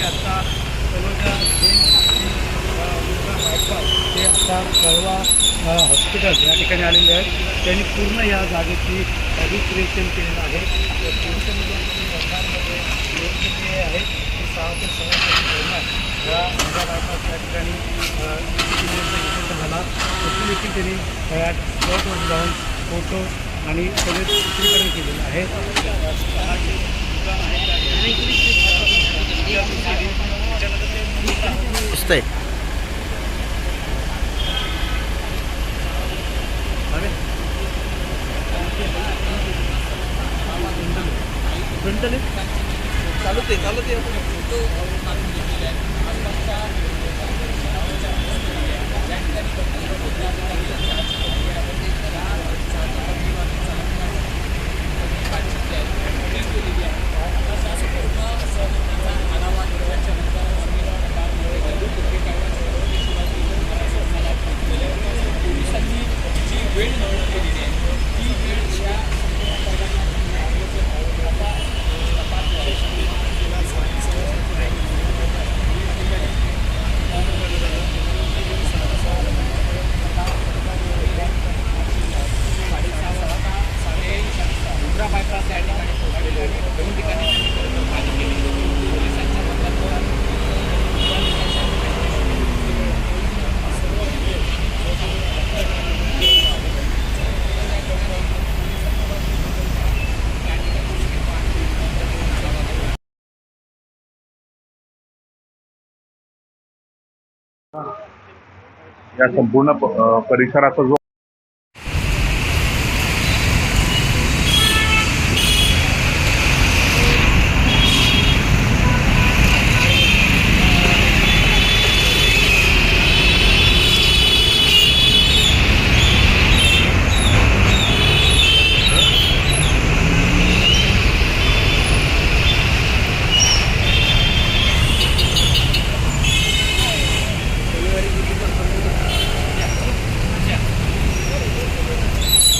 प्रकाश इंगळे हे आता तनुजा जैन आणि, अ, मुलगा गायकवाड हे आता कळवा अ, हॉस्पिटल या ठिकाणी आलेले आहेत. त्यांनी पूर्ण या जागेची रिक्रिएशन केलेलं आहे. तर पोलिसांनी जो काही वंडारमध्ये नियुक्ती केली आहे ती सहा ते सव्वा तास दरम्यान या मुलगा बायपास या ठिकाणी अ, इंजिनिअरचा इव्हेंट झाला. तशी देखील त्यांनी या स्पॉटवर जाऊन फोटो आणि सगळे चित्रीकरण केलेलं आहे हा जे आहे. त्या दिसतंय चालू ते चालू ते या संपूर्ण परिसराचा जो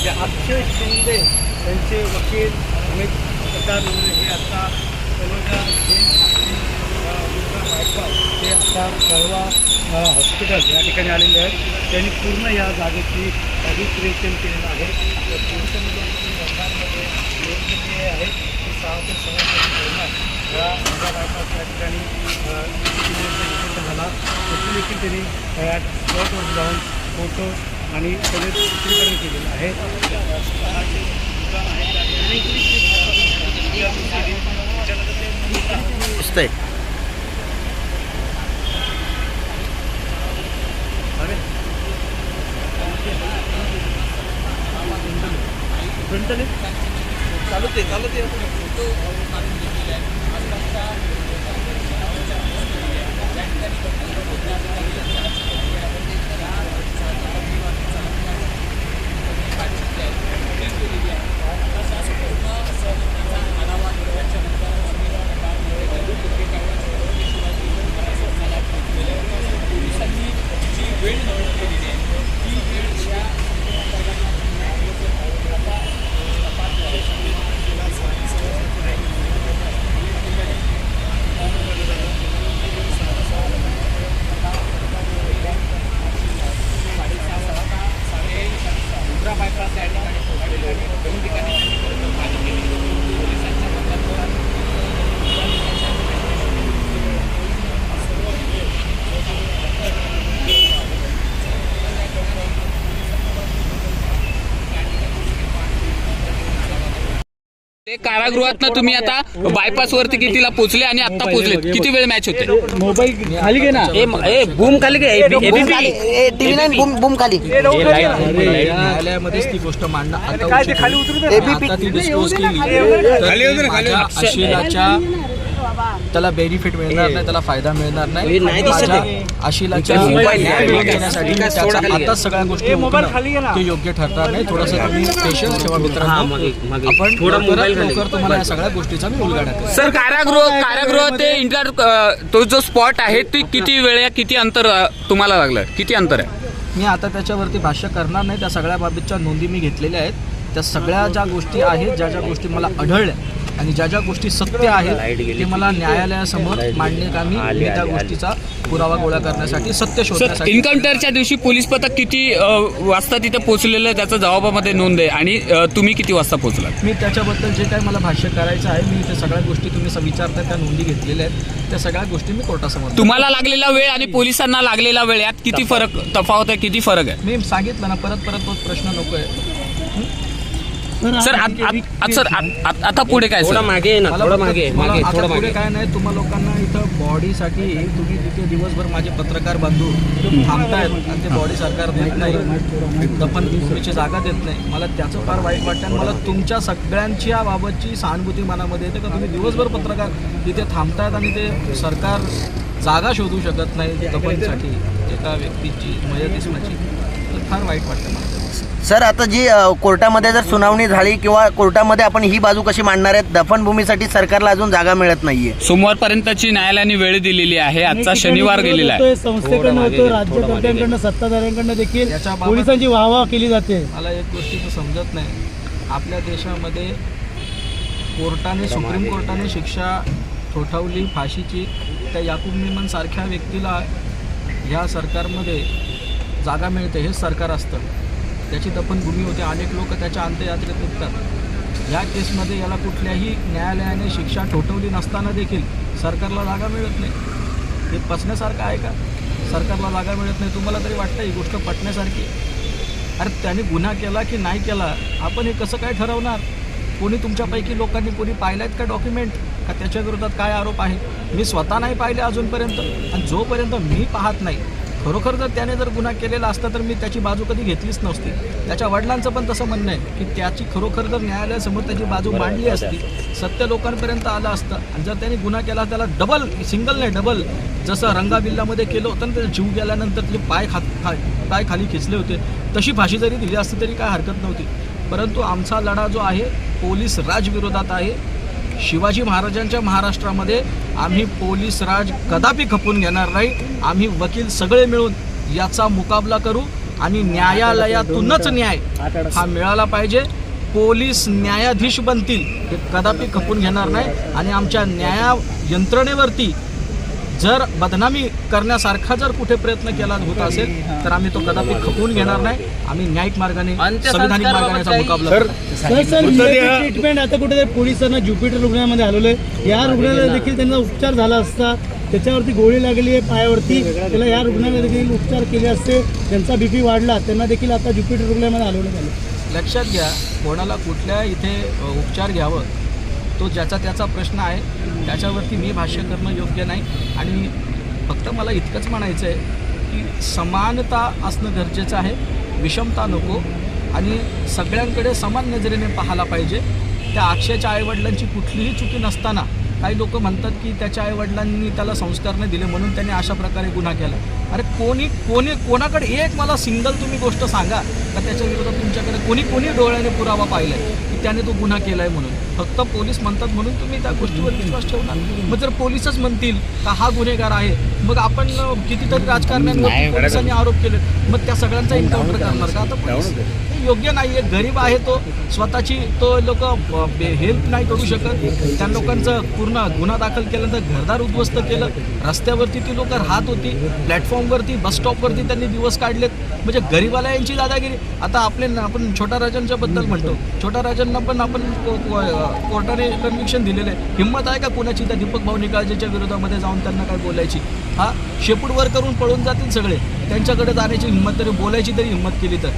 जे अक्षय शिंदे यांचे वकील अमित प्रकाश हे आता तलोजा ते आता कळवा हॉस्पिटल या ठिकाणी आलेले आहेत. त्यांनी पूर्ण या जागेची रिक्रिएशन केलेलं आहे. तर आहे. ती सहा ते सहा दरम्यान या बायपास या ठिकाणी झाला. त्याची देखील त्यांनी जाऊन फोटो आणि सगळे चित्रीकरण केलेलं आहे. हा जे मुलगा आहे त्या दिसतंय ते कारागृहात तुम्ही आता बायपास वरती कितीला पोहोचले आणि आता पोहोचले किती वेळ मॅच होते? मोबाईल खाली घे ना. ए बूम खाली टीव्ही नाही बूम बूम खाली. न्यायालयामध्येच ती गोष्ट मांडणं आता उचित होईल. आता ती डिस्क्लोज केली. तर माझ्या अशिलाच्या त्याला बेनिफिट मिळणार नाही त्याला फायदा मिळणार नाही. माझ्या. आशिलाच्या खाली आता सगळ्या गोष्टी ते योग्य ठरणार नाही. थोडंसं तुम्ही पेशन्स ठेवा मित्रांनो. आपण लवकरात लवकर तुम्हाला या सगळ्या गोष्टीचा मी उलगाडा करेन सर कारागृह कारागृह ते इंटर तो जो स्पॉट आहे ते किती वेळ किती अंतर तुम्हाला लागलं? किती अंतर आहे? मी आता त्याच्यावरती भाष्य करणार नाही. त्या सगळ्या बाबीच्या नोंदी मी घेतलेल्या आहेत. त्या सगळ्या ज्या गोष्टी आहेत ज्या ज्या गोष्टी मला आढळल्या आणि ज्या ज्या गोष्टी सत्य आहेत ते मला न्यायालयासमोर मांडणे कामी मी? त्या गोष्टीचा पुरावा गोळा करण्यासाठी सत्य सर शोधण्यासाठी. एन्काउंटरच्या दिवशी पोलीस पथक किती वाजता तिथे पोहोचलेलं आहे त्याचं जबाबामध्ये नोंद आहे आणि तुम्ही किती वाजता पोहोचलात? मी त्याच्याबद्दल जे काय मला भाष्य करायचं आहे मी ते सगळ्या गोष्टी तुम्ही स- विचारता त्या नोंदी घेतलेल्या आहेत. त्या सगळ्या गोष्टी मी कोर्टासमोर तुम्हाला लागलेला वेळ आणि पोलिसांना लागलेला वेळ यात किती फरक तफावत आहे किती फरक आहे? मी सांगितलं ना परत परत तोच प्रश्न नको आहे सर आत- आत- आत- सर आत- आत- आता पुढे काय सर? मागे ना मला फक्त तुम्हाला आता पुढे काय नाही तुम्हा लोकांना इथं बॉडीसाठी तुम्ही तिथे दिवसभर माझे पत्रकार बांधू थांबतायत आणि ते बॉडी सरकार देत नाही दफन भूमीची जागा देत नाही. मला त्याचं फार वाईट वाटतं. आणि मला तुमच्या सगळ्यांच्या बाबतची सहानुभूती मनामध्ये येते का? तुम्ही दिवसभर पत्रकार इथे थांबतायत आणि ते सरकार जागा शोधू शकत नाही दफनसाठी एका व्यक्तीची इसमाची तर फार वाईट वाटतं मला. सर आता जी कोर्टामध्ये जर सुनावणी झाली किंवा कोर्टामध्ये आपण ही बाजू कशी मांडणार आहेत दफनभूमीसाठी सरकारला अजून जागा मिळत नाहीये. सोमवारपर्यंतची न्यायालयाने वेळ दिलेली आहे. आजचा शनिवार गेलेला आहे. संस्थेकडनं होतो राज्यकर्त्यांकडनं सत्ताधाऱ्यांकडनं देखील पोलिसांची वाहवा केली जाते. मला एक गोष्टीचं समजत नाही. आपल्या देशामध्ये कोर्टाने सुप्रीम कोर्टाने शिक्षा ठोठावली फाशीची. त्या याकूब मेमन सारख्या व्यक्तीला ह्या सरकारमध्ये जागा मिळते हेच सरकार असतं. त्याची दफनभूमी होते. अनेक लोक त्याच्या अंत्ययात्रेत निघतात. या केसमध्ये याला कुठल्याही न्यायालयाने शिक्षा ठोठवली नसताना देखील सरकारला जागा मिळत नाही. हे पचण्यासारखं आहे का? सरकारला जागा मिळत नाही. तुम्हाला तरी वाटतं ही गोष्ट पटण्यासारखी अरे त्याने गुन्हा केला की नाही केला? आपण हे कसं काय ठरवणार? कोणी तुमच्यापैकी लोकांनी कोणी पाहिलं आहेत का डॉक्युमेंट? का त्याच्या विरोधात काय आरोप आहे? मी स्वतः नाही पाहिले अजूनपर्यंत. आणि जोपर्यंत मी पाहत नाही खरोखर जर त्याने जर गुन्हा केलेला असता तर मी त्याची बाजू कधी घेतलीच नसती. त्याच्या वडिलांचं पण तसं म्हणणं आहे की त्याची खरोखर जर न्यायालयासमोर त्याची बाजू मांडली असती सत्य लोकांपर्यंत आलं असतं आणि जर त्याने गुन्हा केला त्याला डबल सिंगल नाही डबल जसं रंगाबिल्लामध्ये केलं होतं ना त्याचा जीव गेल्यानंतर ते पाय खात खा पाय खाली खेचले होते. तशी फाशी जरी दिली असती तरी काय हरकत नव्हती. परंतु आमचा लढा जो आहे पोलीस राज विरोधात आहे. शिवाजी महाराजांच्या महाराष्ट्रामध्ये आम्ही पोलीस राज कदापि खपून घेणार नाही. आम्ही वकील सगळे मिळून याचा मुकाबला करू आणि न्यायालयातूनच न्याय हा मिळाला पाहिजे. पोलीस न्यायाधीश बनतील हे कदापि खपून घेणार नाही. आणि आमच्या न्याया यंत्रणेवरती जर बदनामी करण्यासारखा जर कुठे प्रयत्न केला होत असेल तर आम्ही तो कदापि खपवून घेणार नाही. आम्ही न्यायिक मार्गाने संविधानिक मार्गाने याचा मुकाबला करू. सर सर ट्रीटमेंट आता कुठेतरी पोलिसांना ज्युपिटर रुग्णालयामध्ये हलवलंय या रुग्णालयात देखील त्यांना उपचार झाला असता. त्याच्यावरती गोळी लागली आहे पायावरती. त्याला या रुग्णालयात देखील उपचार केले असते. त्यांचा बीपी वाढला. त्यांना देखील आता ज्युपिटर रुग्णालयामध्ये हलवलं झालं लक्षात घ्या कोणाला कुठल्या इथे उपचार घ्यावं तो ज्याचा त्याचा प्रश्न आहे त्याच्यावरती मी भाष्य करणं योग्य नाही. आणि फक्त मला इतकंच म्हणायचं आहे की समानता असणं गरजेचं आहे विषमता नको आणि सगळ्यांकडे समान नजरेने पाहायला पाहिजे. त्या अक्षयच्या आईवडिलांची कुठलीही चुकी नसताना काही लोक म्हणतात की त्याच्या आईवडिलांनी त्याला संस्कार नाही दिले म्हणून त्याने अशा प्रकारे गुन्हा केला. अरे कोणी कोणी कोणाकडे एक मला सिंगल तुम्ही गोष्ट सांगा का त्याच्या विरोधात तुमच्याकडे कोणी कोणी डोळ्याने पुरावा पाहिला आहे की त्याने तो गुन्हा केला आहे म्हणून? फक्त पोलीस म्हणतात म्हणून तुम्ही त्या गोष्टीवर विश्वास ठेवणार. मग जर पोलीसच म्हणतील का हा गुन्हेगार आहे मग आपण कितीतरी राजकारण्यांवर पोलिसांनी आरोप केले मग त्या सगळ्यांचा एन्काउंटर करणार का आता योग्य नाही आहे गरीब आहे तो स्वतःची तो लोक हेल्प नाही करू शकत. त्या लोकांचं पूर्ण गुन्हा दाखल केल्यानंतर घरदार उद्ध्वस्त केलं. रस्त्यावरती ती लोक राहत होती. प्लॅटफॉर्मवरती बस स्टॉपवरती त्यांनी दिवस काढलेत. म्हणजे गरीबाला यांची दादागिरी. आता आपले आपण छोटा राजांच्या बद्दल म्हणतो. छोटा राजांना पण आपण कोर्टाने कन्व्हिक्शन दिलेलं आहे. हिंमत आहे का कुणाची? त्या दीपक भाऊ निकाळजेच्या विरोधामध्ये जाऊन त्यांना काय बोलायची? हा शेपूटवर करून पळून जातील सगळे. त्यांच्याकडे जाण्याची हिंमत तरी बोलायची तरी हिंमत केली तर.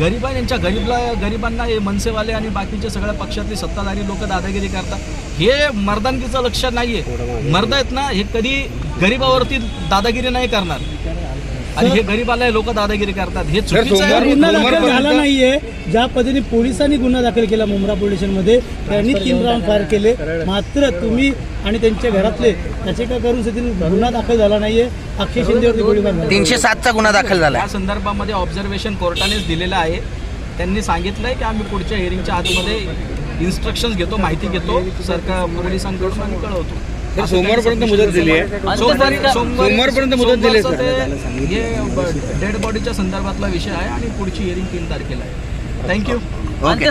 गरिबा यांच्या गरीबला गरिबांना हे मनसेवाले आणि बाकीचे सगळ्या पक्षातले सत्ताधारी लोक दादागिरी करतात. हे मर्दानगीचं लक्ष नाहीये. मर्द आहेत ना हे कधी गरिबावरती दादागिरी नाही करणार. आणि हे गरीबाला लोक दादागिरी करतात. हे चुकीचं आहे. गुन्हा दाखल झाला नाहीये. ज्या पद्धतीने पोलिसांनी गुन्हा दाखल केला मुंब्रा पोलीस स्टेशनमध्ये त्यांनी तीन राऊंड फायर केले. मात्र तुम्ही आणि त्यांच्या घरातले त्याचे काय करून सध्या गुन्हा दाखल झाला नाहीये. अक्षय शिंदेवरती गोळीबार झाला. तीनशे सातचा गुन्हा दाखल झाला. या संदर्भामध्ये ऑब्झर्वेशन कोर्टानेच दिलेलं आहे. त्यांनी सांगितलंय की आम्ही पुढच्या हिअरिंगच्या आतमध्ये इन्स्ट्रक्शन्स घेतो माहिती घेतो. सरकार पोलिसांकडून आणि कळवतो. सोमवारपर्यंत मुदत दिली आहे. सोमवारपर्यंत मुदत दिली हे डेड बॉडीच्या संदर्भातला विषय आहे आणि पुढची हिअरिंग तीन तारखेला आहे. Thank you okay